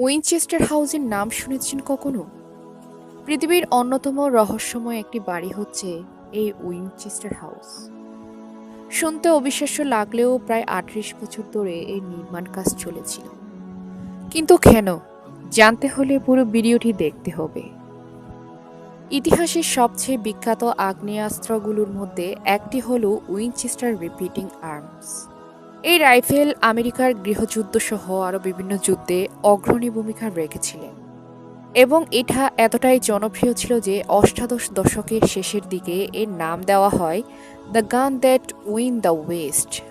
Winchester হাউসের নাম শুনেছেন কখনো? পৃথিবীর অন্যতম রহস্যময় একটি বাড়ি হচ্ছে এই উইনচেস্টার হাউস। শুনতে অবিশ্বাস্য লাগলেও প্রায় আটত্রিশ বছর ধরে এই নির্মাণ কাজ চলেছিল। কিন্তু কেন? জানতে হলে পুরো ভিডিওটি দেখতে হবে। ইতিহাসের সবচেয়ে বিখ্যাত আগ্নেয়াস্ত্রগুলোর মধ্যে একটি হল উইনচেস্টার রিপিটিং আর্মস। এই রাইফেল আমেরিকার গৃহযুদ্ধ সহ আরও বিভিন্ন যুদ্ধে অগ্রণী ভূমিকা রেখেছিলেন। এবং এটা এতটাই জনপ্রিয় ছিল যে অষ্টাদশ দশকের শেষের দিকে এর নাম দেওয়া হয় the gun that win the West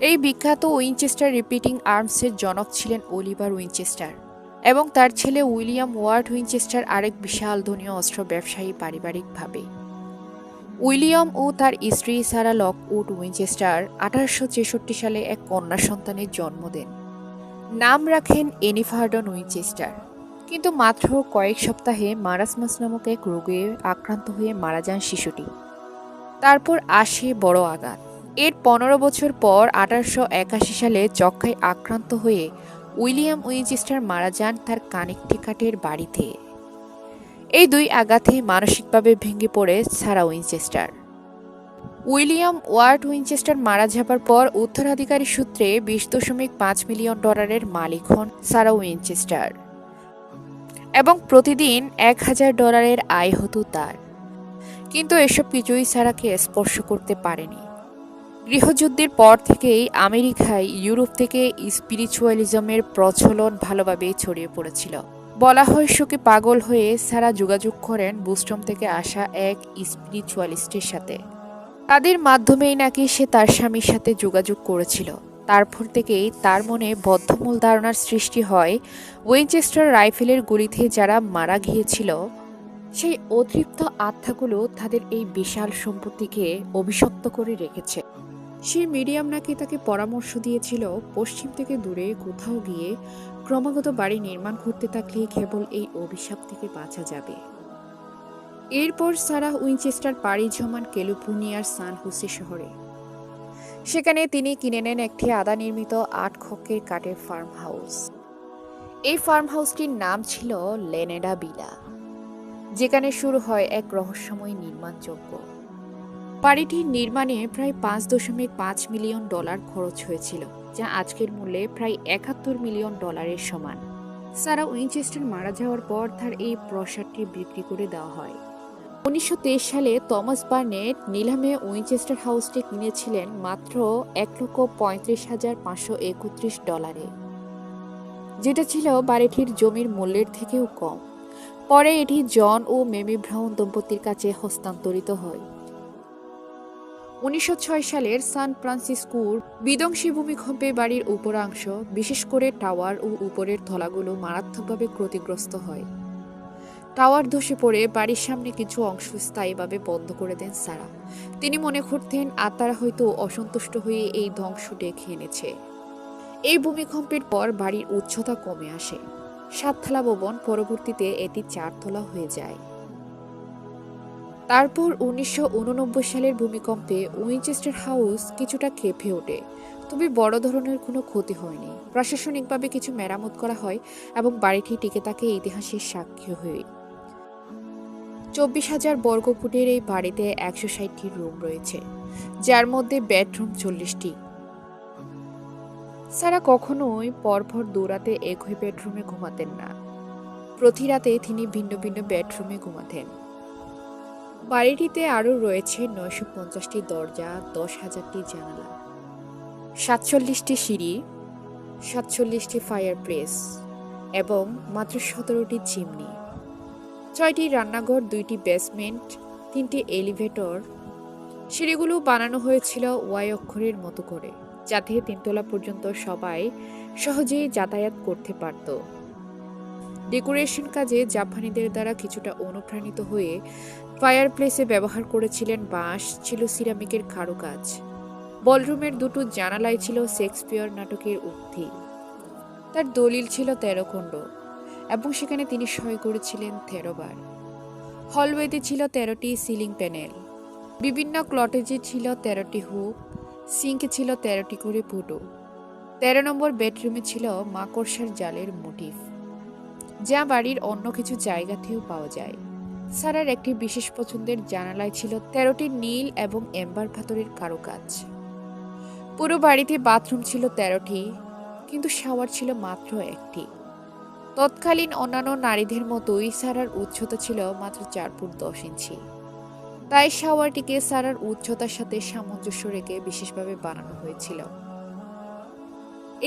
এই বিখ্যাত উইনচেস্টার রিপিটিং আর্মসের জনক ছিলেন অলিভার উইনচেস্টার এবং তার ছেলে উইলিয়াম ওয়ার্ড উইনচেস্টার আরেক বিশাল ধনীয় অস্ত্র ব্যবসায়ী পারিবারিকভাবে। উইলিয়াম ও তার স্ত্রী সারা লকউড উইনচেস্টার আঠারোশো ছেষট্টি সালে এক কন্যা সন্তানের জন্ম দেন। নাম রাখেন এনিফার্ডন উইনচেস্টার। কিন্তু মাত্র কয়েক সপ্তাহে মারাসমাস নামক এক রোগে আক্রান্ত হয়ে মারা যান শিশুটি। তারপর আসে বড় আঘাত। এর পনেরো বছর পর আঠারোশো একাশি সালে যক্ষায় আক্রান্ত হয়ে উইলিয়াম উইনচেস্টার মারা যান তার কানেকটিকাটের বাড়িতে। এই দুই আঘাতে মানসিকভাবে ভেঙে পড়ে সারা উইনচেস্টার। উইলিয়াম ওয়ার্ড উইনচেস্টার মারা যাবার পর উত্তরাধিকারী সূত্রে বিশ দশমিক পাঁচ মিলিয়ন ডলারের মালিক হন সারা উইনচেস্টার এবং প্রতিদিন এক হাজার ডলারের আয় হতো তার। কিন্তু এসব কিছুই সারাকে স্পর্শ করতে পারেনি। গৃহযুদ্ধের পর থেকেই আমেরিকায় ইউরোপ থেকে স্পিরিচুয়ালিজমের প্রচলন ভালোভাবে ছড়িয়ে পড়েছিল। বলা হয় শোকে পাগল হয়ে সারা যোগাযোগ করেন বুস্টম থেকে আসা এক স্পিরিচুয়ালিস্টের সাথে। তাদের মাধ্যমেই নাকি সে তার স্বামীর সাথে যোগাযোগ করেছিল। তারপর থেকেই তার মনে বদ্ধমূল ধারণার সৃষ্টি হয় উইনচেস্টার রাইফেলের গুলিতে যারা মারা গিয়েছিল। সেই অতৃপ্ত আত্মাগুলো তাদের এই বিশাল সম্পত্তিকে অভিশপ্ত করে রেখেছে। সেই মিডিয়াম নাকি তাকে পরামর্শ দিয়েছিল পশ্চিম থেকে দূরে কোথাও গিয়ে ক্রমাগত বাড়ি নির্মাণ করতে থাকলে কেবল এই অভিশাপ থেকে বাঁচা যাবে। এরপর সারা উইনচেস্টার, পাড়ি জমান ক্যালিফোর্নিয়ার সান হোসে শহরে। সেখানে তিনি কিনে নেন একটি আদা নির্মিত আট খকের কাঠের ফার্ম হাউস। এই ফার্ম হাউসটির নাম ছিল লেনেডা বিলা যেখানে শুরু হয় এক রহস্যময় নির্মাণযোগ্য বাড়িটির নির্মাণে প্রায় পাঁচ দশমিক পাঁচ মিলিয়ন ডলার খরচ হয়েছিল, যা আজকের মূল্যে প্রায় একাত্তর মিলিয়ন ডলারের সমান। সারা উইনচেস্টার মারা যাওয়ার পর তার এই প্রসাদটি বিক্রি করে দেওয়া হয়। উনিশশো তেইশ সালে থমাস বার্নেট নিলামে উইনচেস্টার হাউসটি কিনেছিলেন মাত্র এক লক্ষ পঁয়ত্রিশ হাজার পাঁচশো একত্রিশ ডলারে, যেটা ছিল বাড়িটির জমির মূল্যের থেকেও কম। পরে এটি জন ও মেমি ব্রাউন দম্পতির কাছে হস্তান্তরিত হয়। উনিশশো ছয় সালের সান ফ্রান্সিসকোর বিধ্বংসী ভূমিকম্পে বাড়ির উপরাংশ, বিশেষ করে টাওয়ার ও উপরের তলাগুলো মারাত্মকভাবে ক্ষতিগ্রস্ত হয়। টাওয়ার ধসে পড়ে বাড়ির সামনে কিছু অংশ স্থায়ীভাবে বন্ধ করে দেন সারা। তিনি মনে করতেন আত্মারা হয়তো অসন্তুষ্ট হয়ে এই ধ্বংস ডেকে এনেছে। এই ভূমিকম্পের পর বাড়ির উচ্চতা কমে আসে। সাততলা ভবন পরবর্তীতে এটি চারতলা হয়ে যায়। তারপর উনিশশো উন নব্বই সালের ভূমিকম্পে উইনচেস্টার হাউস কিছুটা কেঁপে ওঠে। তবে বড় ধরনের কোনো ক্ষতি হয়নি। প্রশাসনিকভাবে কিছু মেরামত করা হয় এবং বাড়িটি টিকে থাকে ইতিহাসের সাক্ষী হয়ে। চব্বিশ হাজার বর্গফুটের এই বাড়িতে একশো ষাটটি রুম রয়েছে, যার মধ্যে বেডরুম চল্লিশটি। সারা কখনোই পরপর দৌড়াতে একই বেডরুমে ঘুমাতেন না। প্রতি রাতে তিনি ভিন্ন ভিন্ন বেডরুমে ঘুমাতেন। বাড়িটিতে আরও রয়েছে নয়শো পঞ্চাশটি দরজা, দশ হাজারটি জানালা, সাতচল্লিশটি সিঁড়ি, সাতচল্লিশটি ফায়ার প্লেস এবং মাত্র সতেরোটি চিমনি, ছয়টি রান্নাঘর, দুইটি বেসমেন্ট, তিনটি এলিভেটর। সিঁড়িগুলো বানানো হয়েছিল ওয়াই অক্ষরের মতো করে, যাতে তিনতলা পর্যন্ত সবাই সহজেই যাতায়াত করতে পারত। ডেকোরেশন কাজে জাপানিদের দ্বারা কিছুটা অনুপ্রাণিত হয়ে ফায়ার প্লেসে ব্যবহার করেছিলেন বাঁশ, ছিল সিরামিকের কারুকাজ। বলরুমের দুটো জানালায় ছিল শেক্সপিয়র নাটকের উক্তি। তার দলিল ছিল তেরো খণ্ড, এবং সেখানে তিনি সই করেছিলেন তেরোবার হলওয়েতে ছিল তেরোটি সিলিং প্যানেল, বিভিন্ন ক্লটেজে ছিল তেরোটি হুক, সিঙ্কে ছিল তেরোটি করে ফুটো তেরো নম্বর বেডরুমে ছিল মাকড়সার জালের মোটিফ। যা বাড়ির অন্য কিছু জায়গাতেও পাওয়া যায়। সারার একটি বিশেষ পছন্দের জানালায় ছিল তেরোটি নীল এবং এম্বার পাথরের কারুকাজ। পুরো বাড়িতে বাথরুম ছিল তেরোটি, কিন্তু শাওয়ার ছিল মাত্র একটি। তৎকালীন অন্যান্য নারীদের মতোই সারার উচ্চতা ছিল মাত্র চার ফুট দশ ইঞ্চি। তাই শাওয়ারটিকে সারার উচ্চতার সাথে সামঞ্জস্য রেখে বিশেষভাবে বানানো হয়েছিল।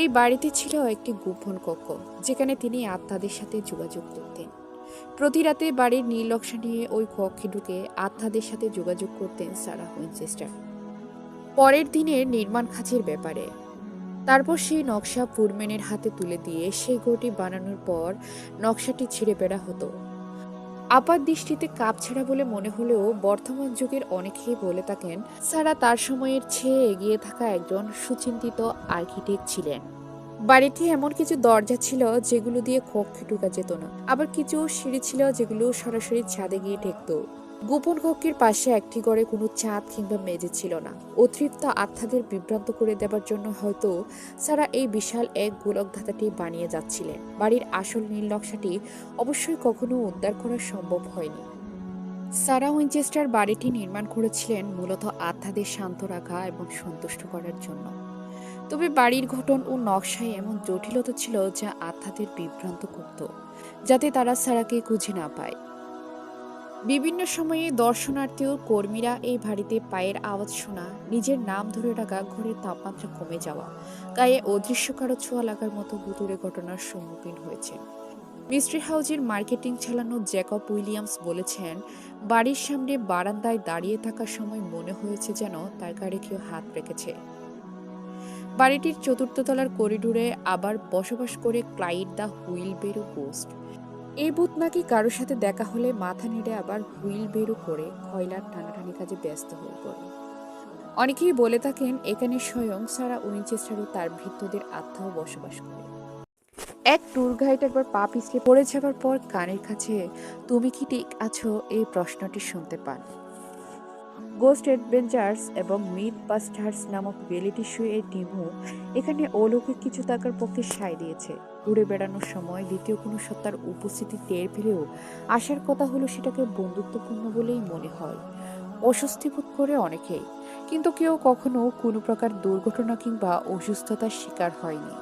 এই বাড়িতে ছিল একটি গোপন কক্ষ, যেখানে তিনি আত্মাদের সাথে যোগাযোগ করতেন। প্রতি রাতে বাড়ির নীলনকশা নিয়ে ওই কক্ষে ঢুকে আত্মাদের সাথে যোগাযোগ করতেন সারা উইনচেস্টার পরের দিনের নির্মাণ কাজের ব্যাপারে। তারপর সেই নকশা পুরমেনের হাতে তুলে দিয়ে সেই ঘটি বানানোর পর নকশাটি ছিঁড়ে বেড়া হতো। আপাত দৃষ্টিতে কাপ ছাড়া বলে মনে হলেও বর্তমান যুগের অনেকেই বলে থাকেন, সারা তার সময়ের ছেয়ে এগিয়ে থাকা একজন সুচিন্তিত আর্কিটেক্ট ছিলেন। বাড়িতে এমন কিছু দরজা ছিল যেগুলো দিয়ে কক্ষে ঢুকা যেত না। আবার কিছু সিঁড়ি ছিল যেগুলো সরাসরি ছাদে গিয়ে ঠেকতো। গোপন কক্ষের পাশে একটি ঘরে কোনো চাঁদ কিংবা মেঝে ছিল না। অতিরিক্ত আত্মাদের বিভ্রান্ত করে দেবার জন্য হয়তো সারা এই বিশাল এক গোলক ধাঁধাটি বানিয়ে যাচ্ছিলেন। বাড়ির আসল নীল নকশাটি অবশ্যই কখনো উদ্ধার করা সম্ভব হয়নি। সারা উইনচেস্টার বাড়িটি নির্মাণ করেছিলেন মূলত আত্মাদের শান্ত রাখা এবং সন্তুষ্ট করার জন্য। তবে বাড়ির গঠন ও নকশায় এমন জটিলতা ছিল যা আত্মাদের বিভ্রান্ত করত, যাতে তারা সারাকে খুঁজে না পায়। বিভিন্ন সময়ে দর্শনার্থী ও কর্মীরা এই বাড়িতে পায়ের আওয়াজ শোনা, নিজের নাম ধরে রাখা ঘরের তাপমাত্রা কমে যাওয়া, গায়ে অদৃশ্য কারও ছোঁয়া লাগার মতো ভুতুরে ঘটনার সম্মুখীন হয়েছেন। মিস্ট্রি হাউজের মার্কেটিং চালানো জ্যাকব উইলিয়ামস বলেছেন, বাড়ির সামনে বারান্দায় দাঁড়িয়ে থাকার সময় মনে হয়েছে যেন তার গাড়ি কেউ হাত রেখেছে। বাড়িটির চতুর্থ তলার করিডোরে আবার বসবাস করে Clyde the wheelbarrow ghost এই ভূত নাকি কারোর সাথে দেখা হলে মাথা নেড়ে আবার হুইল বেরো করে কয়লার টানাটানি কাজে ব্যস্ত হয়ে পড়ে। অনেকেই বলে থাকেন, এখানে স্বয়ং সারা উইনচেস্টারও তার ভৃত্যদের আত্মাও বসবাস করে। এক ট্যুর গাইড একবার পা পিছলে পড়ে যাবার পর কানের কাছে, তুমি কি ঠিক আছো? এই প্রশ্নটি শুনতে পান। গোস্ট অ্যাডভেঞ্চার্স এবং মিথ বাস্টার্স নামক রিয়েলিটি শো এর টিমও এখানে অলৌকিক কিছু থাকার পক্ষে সায় দিয়েছে। ঘুরে বেড়ানোর সময় দ্বিতীয় কোনো সত্তার উপস্থিতি টের পেলেও আসার কথা হলো সেটাকে বন্ধুত্বপূর্ণ বলেই মনে হয়। অস্বস্তি বোধ করে অনেকেই, কিন্তু কেউ কখনো কোনো প্রকার দুর্ঘটনা কিংবা অসুস্থতার শিকার হয়নি।